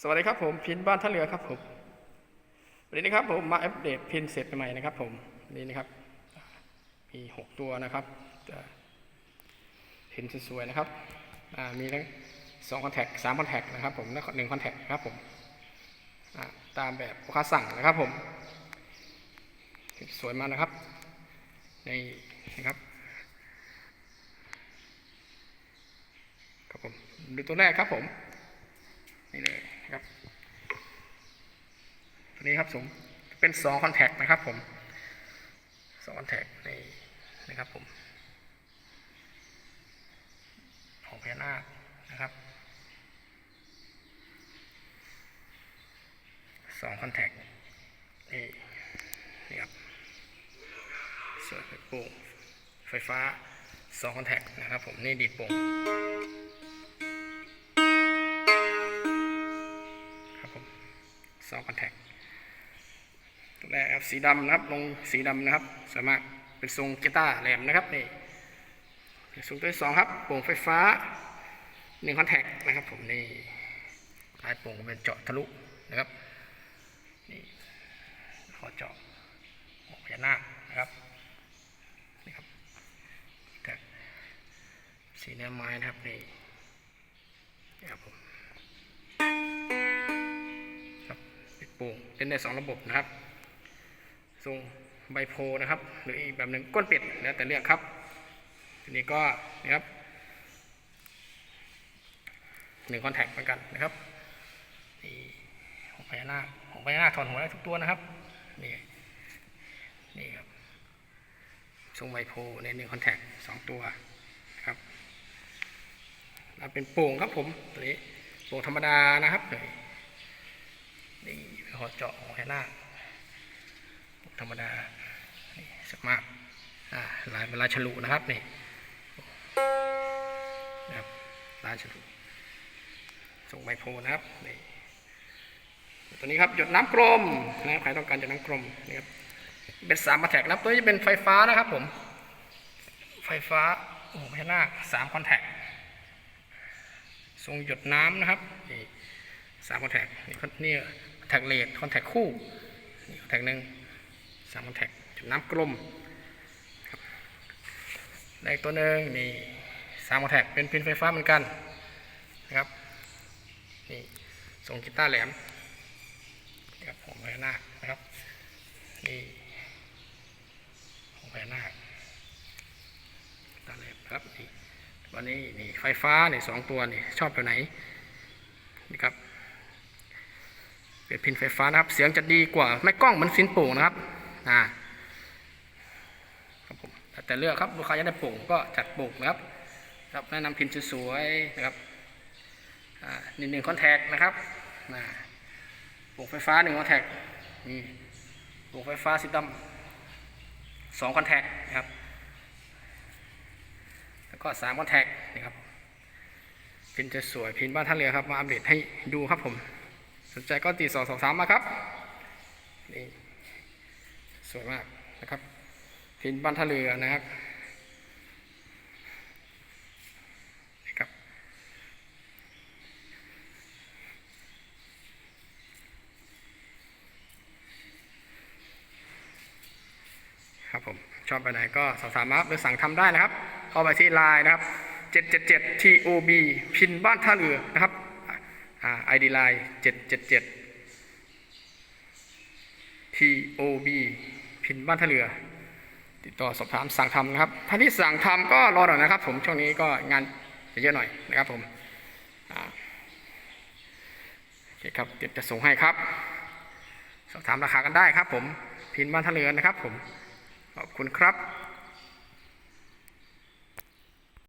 สวัสดีครับผมพินบ้านท่าเรือครับผมวันนี้นะครับผมมาอัปเดตพินเสร็จใหม่ๆนะครับ ผมนนี้นะครับมีหกตัวนะครับพินสวยๆนะครับมีทั้งสองคอนแทคสามคอนแทคนะครับผมและหนึ่งคอนแทคครับผมตามแบบลูกค้าสั่งนะครับผมสวยมากนะครับในนะครับครับผมดูตัวแรกครับผม นี่เลยนะครับตัวนี้ครับผมเป็นสองคอนแทคนะครับผมสองคอนแทคนี่นะครับผม ของพญานาคนะครับสองคอนแทคนี่นี่ครับส่วนไฟโป่งไฟฟ้าสองคอนแทคนะครับผมนี่ดีดโป่ง สีดำนะครับ ลงสีดำนะครับ สามารถเป็นทรงกีตาร์แหลมนะครับนี่ทรงตัวที่สองครับโป่งไฟฟ้าหนึ่งคอนแทคนะครับ ผมนี่ปลายโป่งเป็นเจาะทะลุนะครับนี่ขอเจาะหัวพญานาคนะครับนี่ครับแท็กสีเนื้อไม้นะครับนี่นี่ครับผมครับปิดโป่งเล่นได้สองระบบนะครับ ทรงใบโพนะครับ หรืออีกแบบหนึ่งก้นเป็ดแล้วแต่เลือกครับทีนี้ก็นะครับหนึ่งคอนแทคเหมือนกันนะครับนี่ของพญานาคของพญานาคถอนหัวได้ทุกตัวนะครับนี่นี่ครับทรงใบโพในหนึ่งคอนแทคสองตัวนะครับแล้วเป็นโป่งครับผมตัวนี้โป่งธรรมดานะครับนี่นี่เป็นหอเจาะของแฮนาค ธรรมดาสมากอ่าลายเป็นลาฉลุนะครับนี่นะครับลายฉลุส่งไมโครนะครับนี่ตัวนี้ครับหยดน้ำกลมนะครับใครต้องการหยดน้ำกลมนี่ครับเป็นสามมาแท็กนะครับตัวนี้จะเป็นไฟฟ้านะครับผม ไฟฟ้าโอ้โหแฮนาคสามคอนแทคทรงหยดน้ำนะครับนี่สามคอนแทคนี่คอนนี่แท็กเลดคอนแทคคู่นี่คอนแทคหนึ่งามคอนแทคจุดน้ำกลมได้อีกตัวหนึ่งนี่สามคอนแทคเป็นพินไฟฟ้าเหมือนกันนะครับนี่ทรงกีตาร์แหลมนี่ครับของพญานาคนะครับนี่ของพญานาคตาแหลมครับนี่วันนี้นี่ไฟฟ้านี่สองตัวนี่ชอบแบบไหนนี่ครับเป็นพินไฟฟ้านะครับ เสียงจะดีกว่า ไม่กล้องเหมันฟินโป่งนะครับ อ่าครับผมแต่เลือกครับลูกค้าอยากได้โป่งก็จัดโป่งนะครับครับแนะนำพินสวยๆนะครับอ่าหนึ่งหนึ่งคอนแทคนะครับอ่าโป่งไฟฟ้าหนึ่งคอนแทคนี่โป่งไฟฟ้าสีดำสองคอนแทคนะครับแล้วก็สามคอนแทคนะครับพินจะสวยพินบ้านท่าเรือครับมาอัปเดตให้ดูครับผม สนใจก็ตีสองสองสามมาครับนี่ วยมากนะครับพินบ้านท่าเรือนะครับนี่ครับ ครับผม ชอบไปไหนก็สอบถามมาหรือสั่งทำได้นะครับเข้าไปที่ไลน์นะครับ 777 TOB พินบ้านท่าเรือนะครับอ่า ID line 777 TOB พินบ้านทะเรือ ติดต่อสอบถามสั่งทำนะครับท่าที่สั่งทำก็รอหน่อยนะครับ ผมช่วงนี้ก็งานเยอะหน่อยนะครับผมโอเคครับเดี๋ยวจะส่งให้ครับ สอบถามราคากันได้ครับ ผมพินบ้านทะเรือนะครับ ผมขอบคุณครับ